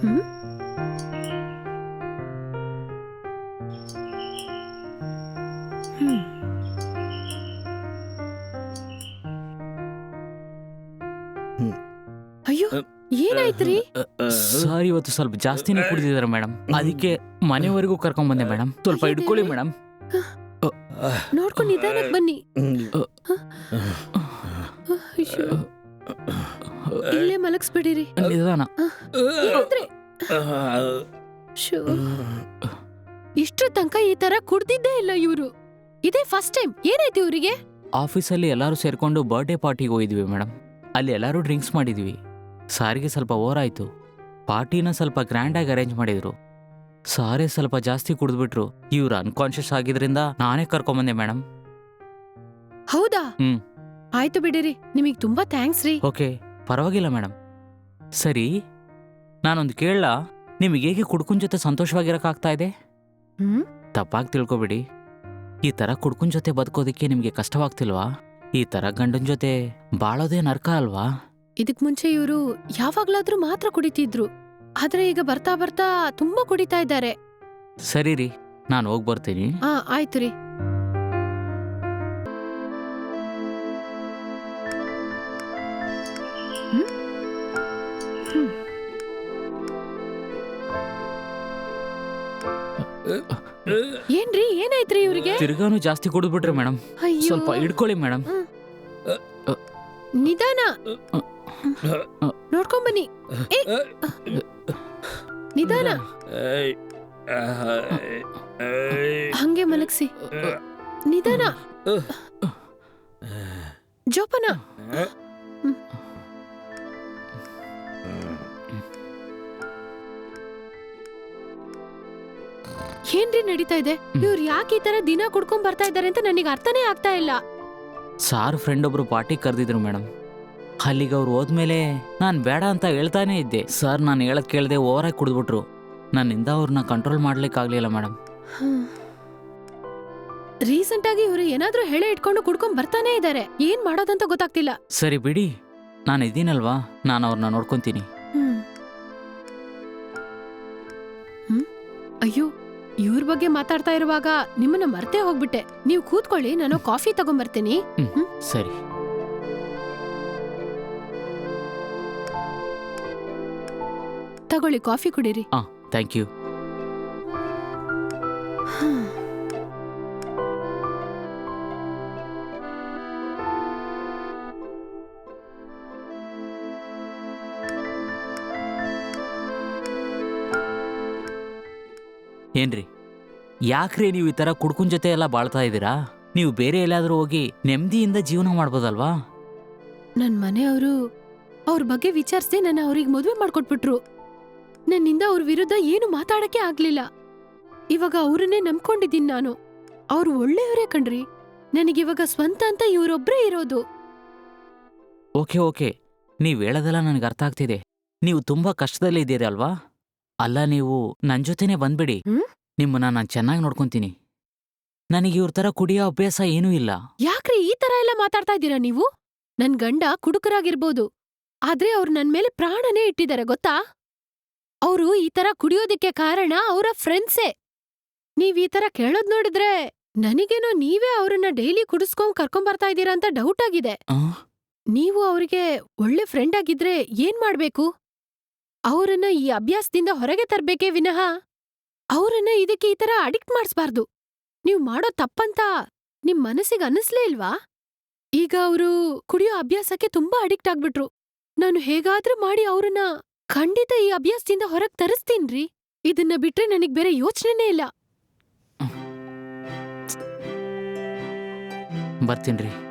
ಹ್ಮ್. ಹ್ಮ್. ಅಯ್ಯೋ ಏನಾಯ್ತ್ರಿ ಸರ್ ಇವತ್ತು ಸ್ವಲ್ಪ ಜಾಸ್ತಿನೇ ಕುಡಿದಿದ್ದಾರೆ ಮೇಡಮ್. ಅದಕ್ಕೆ ಮನೆವರೆಗೂ ಕರ್ಕೊಂಡ್ ಬಂದೆ ಮೇಡಮ್. ಸ್ವಲ್ಪ ಹಿಡ್ಕೊಳ್ಳಿ. ಮೇಡಮ್. ನೋಡ್ಕೊಂಡು ಬನ್ನಿ. ಅಯ್ಯೋ, ಇಲ್ಲೇ ಮಲಗಿಸ್ಬಿಡಿರಿ. ನಿಧಾನ. ಏನಂದ್ರೆ ಶೋ. ಇಷ್ಟ್ರ ತನಕ ಈ ತರ ಕುಡ್ದಿದ್ದೇ ಇಲ್ಲ ಇವ್ರು. ಇದೇ ಫಸ್ಟ್ ಟೈಮ್ ಏನಾಯ್ತು ಇವರಿಗೆ? ಆಫೀಸಲ್ಲಿ ಎಲ್ಲರೂ ಸೇರ್ಕೊಂಡು ಬರ್ಡೇ ಪಾರ್ಟಿಗೆ ಹೋಗಿದ್ವಿ ಮೇಡಮ್. ಅಲ್ಲಿ ಎಲ್ಲರೂ ಡ್ರಿಂಕ್ಸ್ ಮಾಡಿದ್ವಿ. ಸಾರಿಗೆ ಸ್ವಲ್ಪ ಓವರ್ ಆಯ್ತು. ಪಾರ್ಟಿನ ಸ್ವಲ್ಪ ಗ್ರ್ಯಾಂಡಾಗಿ ಅರೇಂಜ್ ಮಾಡಿದ್ರು. ಸಾರೇ ಸ್ವಲ್ಪ ಜಾಸ್ತಿ ಕುಡಿದ್ಬಿಟ್ರು. ಇವ್ರು ಅನ್ಕಾನ್ಶಿಯಸ್ ಆಗಿದ್ರಿಂದ ನಾನೇ ಕರ್ಕೊಂಬಂದೆ ಮೇಡಮ್. ಹೌದಾ? ಹ್ಮ್. ಆಯ್ತು ಬಿಡಿರಿ. ನಿಮಗೆ ತುಂಬಾ ಥ್ಯಾಂಕ್ಸ್ ರೀ. ಓಕೆ. ಪರವಾಗಿಲ್ಲ ಮೇಡಮ್. ಸರಿ ನಾನೊಂದು ಕೇಳಲ್ಲ ನಿಮಗೆ ಹೇಗೆ ಕುಡ್ಕುನ್ ಜೊತೆ ಸಂತೋಷವಾಗಿರೋಕ್ಕಾಗ್ತಾ ಇದೆ? ಹ್ಮ್? ತಪ್ಪಾಗಿ ತಿಳ್ಕೊಬೇಡಿ. ಈ ಥರ ಕುಡ್ಕುನ್ ಜೊತೆ ಬದುಕೋದಕ್ಕೆ ನಿಮಗೆ ಕಷ್ಟವಾಗ್ತಿಲ್ವಾ? ಈ ಥರ ಗಂಡನ ಜೊತೆ ಬಾಳೋದೇ ನರ್ಕ ಅಲ್ವಾ? ಇದಕ್ ಮುಂಚೆ ಇವರು ಯಾವಾಗ್ಲಾದ್ರೂ ಮಾತ್ರ ಕುಡಿತಿದ್ರು. ಆದ್ರೆ ಈಗ ಬರ್ತಾ ಬರ್ತಾ ತುಂಬಾ ಕುಡಿತಾ ಇದ್ದಾರೆ. ಸರಿ ರೀ ನಾನು ಹೋಗಿ ಬರ್ತೀನಿ. ಆ ಆಯ್ತು ರೀ? ಹ್ಮ್. ಏನ್ರಿ ಏನಾಯ್ತ್ರಿ ಇವ್ರಿಗೆ? ತಿರ್ಗಾನು ಜಾಸ್ತಿ ಕುಡಿದ್ಬಿಟ್ರೆ ಮೇಡಮ್. ಅಯ್ಯೋ. ಸ್ವಲ್ಪ ಹಿಡ್ಕೊಳ್ಳಿ ಮೇಡಮ್. ನಿಧಾನ. ನೋಡ್ಕೊಂಬನ್ನಿ. ಏ, ನಿಧಾನ. ಹಂಗೆ ಮಲಗ್ಸಿ. ನಿಧಾನ. ಜೋಪನ. ಏನ್ರಿ ನಡೀತಾ ಇದೆ? ಇವ್ರು ಯಾಕೆ ಈ ತರ ದಿನ ಕುಡ್ಕೊಂಡ್ ಬರ್ತಾ ಇದ್ದಾರೆ ಅಂತ ನನಗೆ ಅರ್ಥನೇ ಆಗ್ತಾ ಇಲ್ಲ. ಸಾರ್ ಫ್ರೆಂಡ್ ಒಬ್ರು ಪಾರ್ಟಿ ಕರೆದಿದ್ರು ಮೇಡಮ್ ಅಲ್ಲಿಗೆ ಅವ್ರು ಹೋದ್ಮೇಲೆ ನಾನು ಬೇಡ ಅಂತ ಹೇಳ್ತಾನೆ ಇದ್ದೆ. ಸರ್ ನಾನು ಹೇಳಕ್ ಕೇಳದೆ ಓವರಾಗಿ ಕುಡಿದ್ಬಿಟ್ರು. ನನ್ನಿಂದ ಅವ್ರನ್ನ ಕಂಟ್ರೋಲ್ ಮಾಡ್ಲಿಕ್ಕಾಗ್ಲಿಲ್ಲ ಮೇಡಮ್ ರೀಸೆಂಟ್ ಆಗಿ ಇವ್ರು ಏನಾದ್ರೂ ಹೇಳಿ ಇಟ್ಕೊಂಡು ಕುಡ್ಕೊಂಡ್ ಬರ್ತಾನೆ ಇದಾರೆ ಏನ್ ಮಾಡೋದಂತ ಗೊತ್ತಾಗ್ತಿಲ್ಲ. ಸರಿ ಬಿಡಿ. ನಾನು ಇದ್ದೀನಲ್ವಾ? ನಾನು ಅವ್ರನ್ನ ನೋಡ್ಕೊಂತೀನಿ. ಹ್ಮ್. ಹ್ಮ್? ಅಯ್ಯೋ ಇವ್ರ ಬಗ್ಗೆ ಮಾತಾಡ್ತಾ ಇರುವಾಗ ನಿಮ್ಮನ್ನ ಮರ್ತೇ ಹೋಗ್ಬಿಟ್ಟೆ. ನೀವು ಕೂತ್ಕೊಳ್ಳಿ ನಾನು ಕಾಫಿ ತಗೊಂಬರ್ತೀನಿ. ಹ್ಮ್ ಸರಿ. ತಗೊಳ್ಳಿ ಕಾಫಿ ಕುಡೀರಿ. ಆ ಥ್ಯಾಂಕ್ ಯು. ಏನ್ರಿ? ಯಾಕ್ರಿ ನೀವು ಈ ಥರ ಕುಡ್ಕುನ್ ಜೊತೆ ಎಲ್ಲ ಬಾಳ್ತಾ ಇದ್ದೀರಾ? ನೀವು ಬೇರೆ ಎಲ್ಲಾದ್ರೂ ಹೋಗಿ ನೆಮ್ಮದಿಯಿಂದ ಜೀವನ ಮಾಡ್ಬೋದಲ್ವಾ? ನನ್ ಮನೆಯವರು ಅವ್ರ ಬಗ್ಗೆ ವಿಚಾರಿಸಿ ನನ್ನ ಅವ್ರಿಗೆ ಮದುವೆ ಮಾಡ್ಕೊಟ್ಬಿಟ್ರು. ನನ್ನಿಂದ ಅವ್ರ ವಿರುದ್ಧ ಏನು ಮಾತಾಡಕ್ಕೆ ಆಗ್ಲಿಲ್ಲ. ಇವಾಗ ಅವ್ರನ್ನೇ ನಂಬ್ಕೊಂಡಿದ್ದೀನಿ ನಾನು. ಅವ್ರು ಒಳ್ಳೆಯವರೇ ಕಣ್ರಿ. ನನಗಿವಾಗ ಸ್ವಂತ ಅಂತ ಇವರೊಬ್ಬರೇ ಇರೋದು. Okay okay. ನೀವು ಹೇಳೋದೆಲ್ಲ ನನಗೆ ಅರ್ಥ ಆಗ್ತಿದೆ. ನೀವು ತುಂಬಾ ಕಷ್ಟದಲ್ಲಿ ಇದ್ದೀರಿ ಅಲ್ವಾ? ಅಲ್ಲ ನೀವು ನನ್ ಜೊತೆನೆ ಬಂದ್ಬಿಡಿ. ಹ್ಮ್? ನಿಮ್ಮನ್ನ ನಾನ್ ಚೆನ್ನಾಗಿ ನೋಡ್ಕೊಂತೀನಿ. ನನಗೆ ಇವ್ರ ತರ ಕುಡಿಯೋ ಅಭ್ಯಾಸ ಏನೂ ಇಲ್ಲ. ಯಾಕ್ರಿ ಈ ತರ ಎಲ್ಲ ಮಾತಾಡ್ತಾ ಇದ್ದೀರಾ ನೀವು? ನನ್ ಗಂಡ ಕುಡುಕರಾಗಿರ್ಬೋದು. ಆದ್ರೆ ಅವ್ರು ನನ್ ಮೇಲೆ ಪ್ರಾಣನೇ ಇಟ್ಟಿದ್ದಾರೆ ಗೊತ್ತಾ? ಅವ್ರು ಈ ತರ ಕುಡಿಯೋದಿಕ್ಕೆ ಕಾರಣ ಅವರ ಫ್ರೆಂಡ್ಸೇ. ನೀವ್ ಈ ತರ ಕೇಳೋದ್ ನೋಡಿದ್ರೆ ನನಗೇನೋ ನೀವೇ ಅವ್ರನ್ನ ಡೈಲಿ ಕುಡಿಸ್ಕೊಂಡ್ ಕರ್ಕೊಂಬರ್ತಾ ಇದ್ದೀರಾ ಅಂತ ಡೌಟ್ ಆಗಿದೆ. ಆ? ನೀವು ಅವ್ರಿಗೆ ಒಳ್ಳೆ ಫ್ರೆಂಡ್ ಆಗಿದ್ರೆ ಏನ್ ಮಾಡ್ಬೇಕು? ಅವರನ್ನ ಈ ಅಭ್ಯಾಸದಿಂದ ಹೊರಗೆ ತರ್ಬೇಕೇ ವಿನಃ? ಅವ್ರನ್ನ ಇದಕ್ಕೆ ಈ ತರ ಅಡಿಕ್ಟ್ ಮಾಡಿಸ್ಬಾರ್ದು. ನೀವ್ ಮಾಡೋ ತಪ್ಪಂತ ನಿಮ್ ಮನಸ್ಸಿಗೆ ಅನ್ನಿಸ್ಲೇ ಇಲ್ವಾ? ಈಗ ಅವರು ಕುಡಿಯೋ ಅಭ್ಯಾಸಕ್ಕೆ ತುಂಬಾ ಅಡಿಕ್ಟ್ ಆಗ್ಬಿಟ್ರು. ನಾನು ಹೇಗಾದ್ರೂ ಮಾಡಿ ಅವ್ರನ್ನ ಖಂಡಿತ ಈ ಅಭ್ಯಾಸದಿಂದ ಹೊರಗ್ ತರಿಸ್ತೀನ್ರಿ. ಇದನ್ನ ಬಿಟ್ರೆ ನನಗ್ ಬೇರೆ ಯೋಚನೆನೇ ಇಲ್ಲ. ಬರ್ತೀನ್ರಿ.